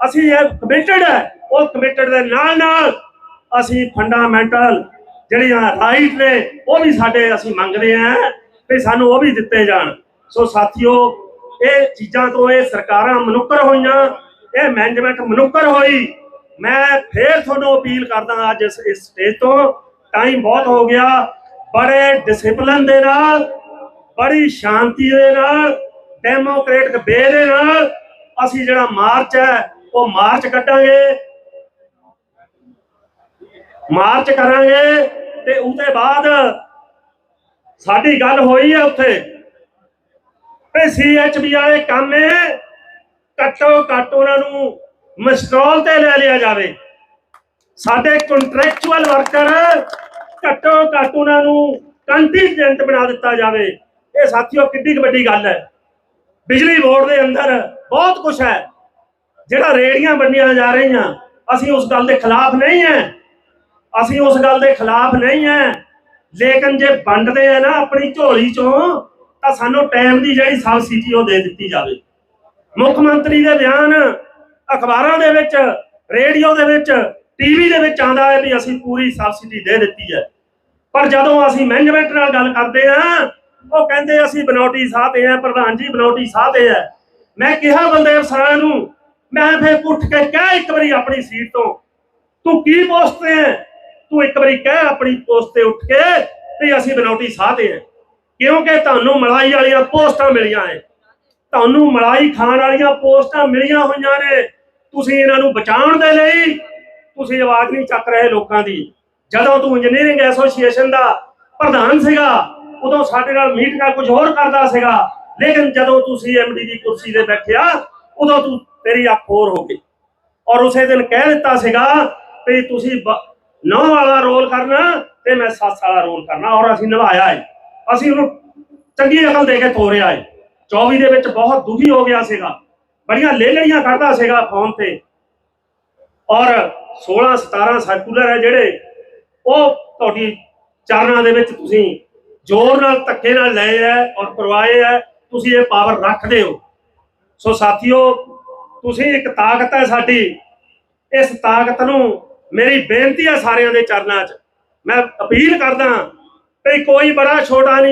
ਅਸੀਂ ਇਹ ਕਮਿਟਡ ਹੈ, ਉਹ ਕਮਿਟਡ ਦੇ ਨਾਲ ਨਾਲ ਅਸੀਂ ਫੰਡਾਮੈਂਟਲ ਜਿਹੜੀਆਂ ਰਾਈਟ ਨੇ, ਉਹ ਵੀ ਸਾਡੇ ਅਸੀਂ ਮੰਗਦੇ ਆਂ ਤੇ ਸਾਨੂੰ ਉਹ ਵੀ ਦਿੱਤੇ ਜਾਣ। ਸੋ ਸਾਥੀਓ, ਇਹ ਚੀਜ਼ਾਂ ਤੋਂ ਇਹ ਸਰਕਾਰਾਂ ਮਨੁੱਕਰ ਹੋਈਆਂ, ਇਹ ਮੈਨੇਜਮੈਂਟ ਮਨੁੱਕਰ ਹੋਈ। ਮੈਂ ਫੇਰ ਤੁਹਾਨੂੰ ਅਪੀਲ ਕਰਦਾ ਅੱਜ ਇਸ ਸਟੇਜ ਤੋਂ ਟਾਈਮ ਬਹੁਤ ਹੋ ਗਿਆ। ਬੜੇ ਡਿਸਪਲਨ ਦੇ ਨਾਲ, ਬੜੀ ਸ਼ਾਂਤੀ ਦੇ ਨਾਲ ਡੈਮੋਕ੍ਰੇਟਿਕ ਬੇ ਦੇ ਨਾਲ ਅਸੀਂ ਜਿਹੜਾ ਮਾਰਚ ਹੈ ਉਹ ਮਾਰਚ ਕੱਢਾਂਗੇ ਮਾਰਚ ਕਰਾਂਗੇ ਤੇ ਉਹਦੇ ਬਾਅਦ ਸਾਡੀ ਗੱਲ ਹੋਈ ਹੈ ਉੱਥੇ। ਤੇ ਸੀਐਚਬੀ ਵਾਲੇ ਕੰਮ ਹੈ ਘੱਟੋ ਘੱਟ ਉਹਨਾਂ ਨੂੰ ਮਸਟਰੋਲ ਤੇ ਲੈ ਲਿਆ ਜਾਵੇ। ਸਾਡੇ ਕੰਟਰੈਕਚੁਅਲ ਵਰਕਰ ਘੱਟੋ ਘੱਟ ਉਹਨਾਂ ਨੂੰ ਕੰਟੀਜੈਂਟ ਬਣਾ ਦਿੱਤਾ ਜਾਵੇ। ਇਹ ਸਾਥੀਓ ਕਿੱਡੀ ਕੁ ਵੱਡੀ ਗੱਲ ਹੈ। ਬਿਜਲੀ ਬੋਰਡ ਦੇ ਅੰਦਰ ਬਹੁਤ ਕੁਝ ਹੈ। ਜਿਹੜਾ ਰੇੜੀਆਂ ਬੰਨੀਆਂ ਜਾ ਰਹੀਆਂ, ਅਸੀਂ ਉਸ ਗੱਲ ਦੇ ਖਿਲਾਫ ਨਹੀਂ ਹੈ ਅਸੀਂ ਉਸ ਗੱਲ ਦੇ ਖਿਲਾਫ ਨਹੀਂ ਹੈ ਲੇਕਿਨ ਜੇ ਵੰਡਦੇ ਆ ਨਾ ਆਪਣੀ ਝੋਲੀ ਚੋਂ, ਤਾਂ ਸਾਨੂੰ ਟਾਈਮ ਦੀ ਜਿਹੜੀ ਸਬਸਿਡੀ ਉਹ ਦੇ ਦਿੱਤੀ ਜਾਵੇ। ਮੁੱਖ ਮੰਤਰੀ ਦੇ ਬਿਆਨ ਅਖਬਾਰਾਂ ਦੇ ਵਿੱਚ, ਰੇਡੀਓ ਦੇ ਵਿੱਚ, ਟੀਵੀ ਦੇ ਵਿੱਚ ਆਂਦਾ ਹੈ ਵੀ ਅਸੀਂ ਪੂਰੀ ਸਬਸਿਡੀ ਦੇ ਦਿੱਤੀ ਹੈ ਪਰ ਜਦੋਂ ਅਸੀਂ ਮੈਨੇਜਮੈਂਟ ਨਾਲ ਗੱਲ ਕਰਦੇ ਆ, ਉਹ ਕਹਿੰਦੇ ਅਸੀਂ ਬਨੌਟੀ ਸਾਹ ਤੇ ਆ ਪ੍ਰਧਾਨ ਜੀ ਬਨੌਟੀ ਸਾਹ ਤੇ ਆ ਮੈਂ ਕਿਹਾ ਬੰਦੇ ਅਫਸਰਾਂ ਨੂੰ ਮੈਂ ਫੇਰ ਉੱਠ ਕੇ ਕਹਿ ਇੱਕ ਵਾਰੀ ਆਪਣੀ ਸੀਟ ਤੋਂ, ਤੂੰ ਕੀ ਪੋਸਟ ਤੇ ਹੈ ਤੂੰ ਇੱਕ ਵਾਰੀ ਕਹਿ ਆਪਣੀ ਪੋਸਟ ਤੇ ਉੱਠ ਕੇ ਵੀ ਅਸੀਂ ਬਨੌਟੀ ਸਾਹ ਆ ਕਿਉਂਕਿ ਤੁਹਾਨੂੰ ਮਲਾਈ ਵਾਲੀਆਂ ਪੋਸਟਾਂ ਮਿਲੀਆਂ ਐ। ਤੁਹਾਨੂੰ ਮਲਾਈ ਖਾਣ ਵਾਲੀਆਂ ਪੋਸਟਾਂ ਮਿਲੀਆਂ ਹੋਈਆਂ ਨੇ। ਤੁਸੀਂ ਇਹਨਾਂ ਨੂੰ ਬਚਾਉਣ ਦੇ ਲਈ ਤੁਸੀਂ ਆਵਾਜ਼ ਨਹੀਂ ਚੱਕ ਰਹੇ ਲੋਕਾਂ ਦੀ। ਜਦੋਂ ਤੂੰ ਇੰਜੀਨੀਅਰਿੰਗ ਐਸੋਸੀਏਸ਼ਨ ਦਾ ਪ੍ਰਧਾਨ ਸੀਗਾ, ਉਦੋਂ ਸਾਡੇ ਨਾਲ ਮੀਟਿੰਗਾਂ ਕੁਝ ਹੋਰ ਕਰਦਾ ਸੀਗਾ। ਲੇਕਿਨ ਜਦੋਂ ਤੁਸੀਂ ਐਮਡੀ ਦੀ ਕੁਰਸੀ ਤੇ ਬੈਠਿਆ, ਉਦੋਂ ਤੂੰ ਤੇਰੀ ਅੱਖ ਹੋਰ ਹੋ ਗਈ। ਔਰ ਉਸੇ ਦਿਨ ਕਹਿ ਦਿੱਤਾ ਸੀਗਾ ਵੀ ਤੁਸੀਂ ਨੌ ਵਾਲਾ ਰੋਲ ਕਰਨਾ ਤੇ ਮੈਂ ਸੱਸ ਵਾਲਾ ਰੋਲ ਕਰਨਾ, ਔਰ ਅਸੀਂ ਨਿਭਾਇਆ ਹੈ ਅਸੀਂ ਉਹਨੂੰ ਚੰਗੀ ਅਕਲ ਦੇ ਕੇ ਤੋਰਿਆ ਹੈ 24 ਦੇ ਵਿੱਚ ਬਹੁਤ ਦੁਖੀ ਹੋ ਗਿਆ ਸੀਗਾ। ਬੜੀਆਂ ਲੇਲੜੀਆਂ ਕਰਦਾ ਸੀਗਾ ਫੋਨ ਤੇ। ਔਰ 16 17 ਸਰਕੂਲਰ ਹੈ ਜਿਹੜੇ, ਉਹ ਤੁਹਾਡੀ ਚਰਨਾਂ ਦੇ ਵਿੱਚ ਤੁਸੀਂ ਜ਼ੋਰ ਨਾਲ, ਧੱਕੇ ਨਾਲ ਲਏ ਹੈ ਔਰ ਕਰਵਾਏ ਹੈ। ਤੁਸੀਂ ਇਹ ਪਾਵਰ ਰੱਖਦੇ ਹੋ। ਸੋ ਸਾਥੀਓ ਤੁਸੀਂ ਇੱਕ ਤਾਕਤ ਹੈ ਸਾਡੀ। ਇਸ ਤਾਕਤ ਨੂੰ ਮੇਰੀ ਬੇਨਤੀ ਹੈ ਸਾਰਿਆਂ ਦੇ ਚਰਨਾਂ 'ਚ। ਮੈਂ ਅਪੀਲ ਕਰਦਾ ਵੀ ਕੋਈ ਬੜਾ ਛੋਟਾ ਨਹੀਂ